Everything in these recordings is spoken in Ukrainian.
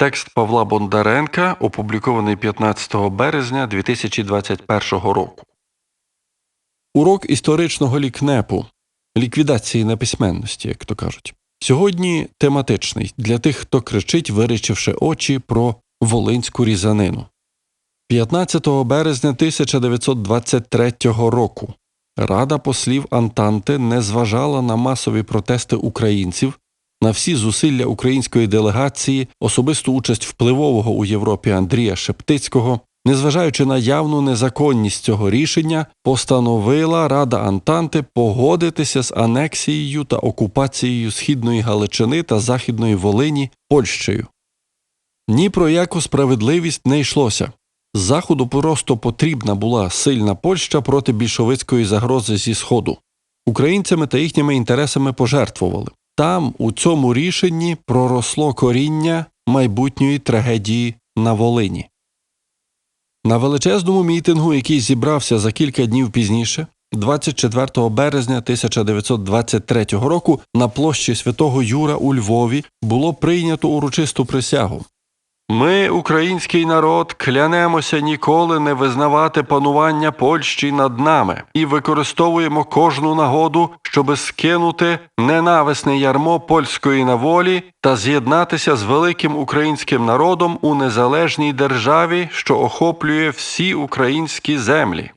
Текст Павла Бондаренка, опублікований 15 березня 2021 року. Урок історичного лікнепу ліквідації неписьменності, як то кажуть. Сьогодні тематичний для тих, хто кричить, вирічивши очі про волинську різанину. 15 березня 1923 року Рада послів Антанти не зважала на масові протести українців, на всі зусилля української делегації, особисту участь впливового у Європі Андрія Шептицького, незважаючи на явну незаконність цього рішення, постановила Рада Антанти погодитися з анексією та окупацією Східної Галичини та Західної Волині Польщею. Ні про яку справедливість не йшлося. Заходу просто потрібна була сильна Польща проти більшовицької загрози зі Сходу. Українцями та їхніми інтересами пожертвували. Там, у цьому рішенні, проросло коріння майбутньої трагедії на Волині. На величезному мітингу, який зібрався за кілька днів пізніше, 24 березня 1923 року, на площі Святого Юра у Львові було прийнято урочисту присягу. Ми, український народ, клянемося ніколи не визнавати панування Польщі над нами і використовуємо кожну нагоду, щоби скинути ненависне ярмо польської наволі та з'єднатися з великим українським народом у незалежній державі, що охоплює всі українські землі.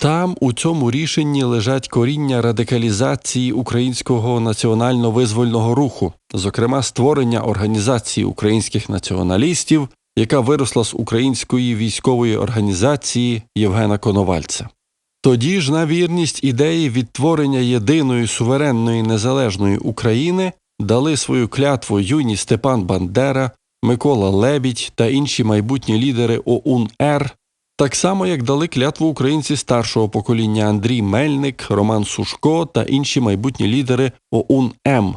Там у цьому рішенні лежать коріння радикалізації українського національно-визвольного руху, зокрема створення організації українських націоналістів, яка виросла з української військової організації Євгена Коновальця. Тоді ж на вірність ідеї відтворення єдиної суверенної незалежної України дали свою клятву юні Степан Бандера, Микола Лебідь та інші майбутні лідери ОУН-Р так само, як дали клятву українці старшого покоління Андрій Мельник, Роман Сушко та інші майбутні лідери ОУН М.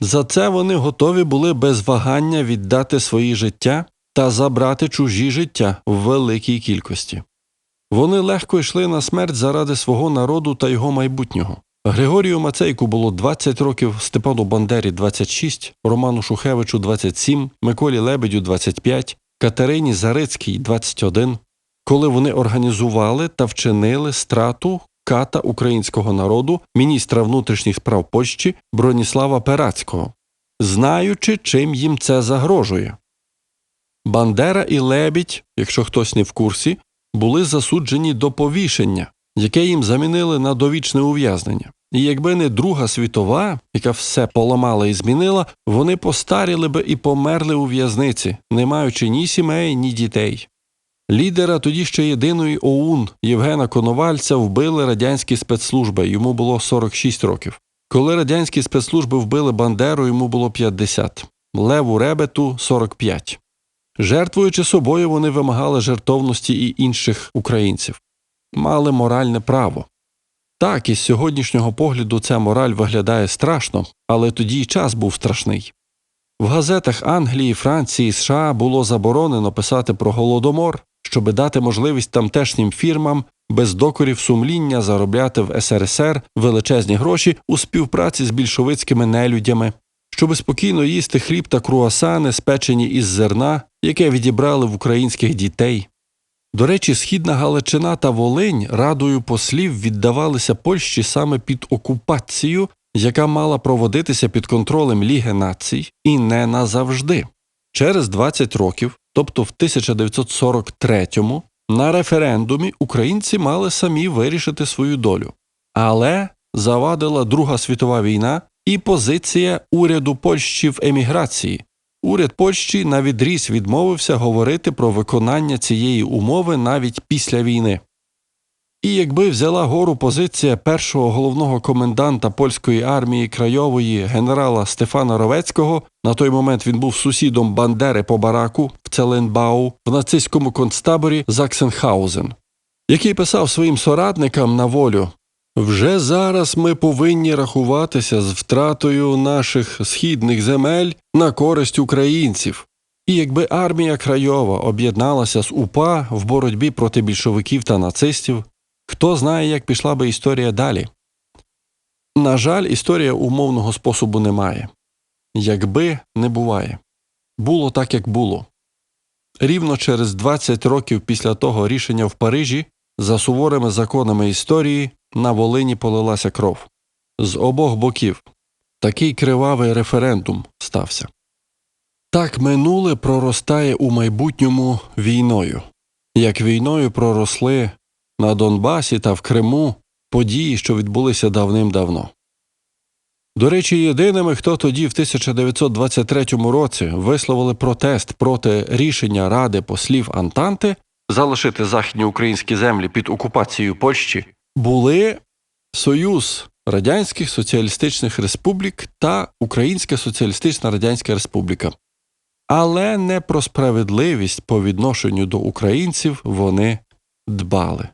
За це вони готові були без вагання віддати свої життя та забрати чужі життя в великій кількості. Вони легко йшли на смерть заради свого народу та його майбутнього. Григорію Мацейку було 20 років, Степану Бандері 26, Роману Шухевичу 27, Миколі Лебедю 25, Катерині Зарицькій 21, коли вони організували та вчинили страту ката українського народу, міністра внутрішніх справ Польщі Броніслава Перацького, знаючи, чим їм це загрожує. Бандера і Лебідь, якщо хтось не в курсі, були засуджені до повішення, яке їм замінили на довічне ув'язнення. І якби не Друга світова, яка все поламала і змінила, вони постаріли би і померли у в'язниці, не маючи ні сімей, ні дітей. Лідера тоді ще єдиної ОУН Євгена Коновальця вбили радянські спецслужби, йому було 46 років. Коли радянські спецслужби вбили Бандеру, йому було 50, Леву Ребету 45. Жертвуючи собою, вони вимагали жертовності і інших українців, мали моральне право. Так, із сьогоднішнього погляду ця мораль виглядає страшно, але тоді й час був страшний. В газетах Англії, Франції, США було заборонено писати про голодомор, щоби дати можливість тамтешнім фірмам без докорів сумління заробляти в СРСР величезні гроші у співпраці з більшовицькими нелюдями, щоби спокійно їсти хліб та круасани, спечені із зерна, яке відібрали в українських дітей. До речі, Східна Галичина та Волинь радою послів віддавалися Польщі саме під окупацію, яка мала проводитися під контролем Ліги націй і не назавжди. Через 20 років, тобто в 1943-му, на референдумі українці мали самі вирішити свою долю. Але завадила Друга світова війна і позиція уряду Польщі в еміграції. Уряд Польщі навідріз відмовився говорити про виконання цієї умови навіть після війни. І якби взяла гору позиція першого головного коменданта польської армії Крайової генерала Стефана Ровецького, на той момент він був сусідом Бандери по бараку в Целенбау в нацистському концтаборі Заксенхаузен, який писав своїм соратникам на волю вже зараз ми повинні рахуватися з втратою наших східних земель на користь українців. І якби армія Крайова об'єдналася з УПА в боротьбі проти більшовиків та нацистів, хто знає, як пішла би історія далі. На жаль, історія умовного способу немає. Якби не буває. було так, як було. Рівно через 20 років після того рішення в Парижі за суворими законами історії на Волині полилася кров. З обох боків. Такий кривавий референдум стався. Так минуле проростає у майбутньому війною, як війною проросли на Донбасі та в Криму події, що відбулися давним-давно. До речі, єдиними, хто тоді, в 1923 році, висловили протест проти рішення Ради послів Антанти залишити західні українські землі під окупацією Польщі, були Союз Радянських Соціалістичних Республік та Українська Соціалістична Радянська Республіка. Але не про справедливість по відношенню до українців вони дбали.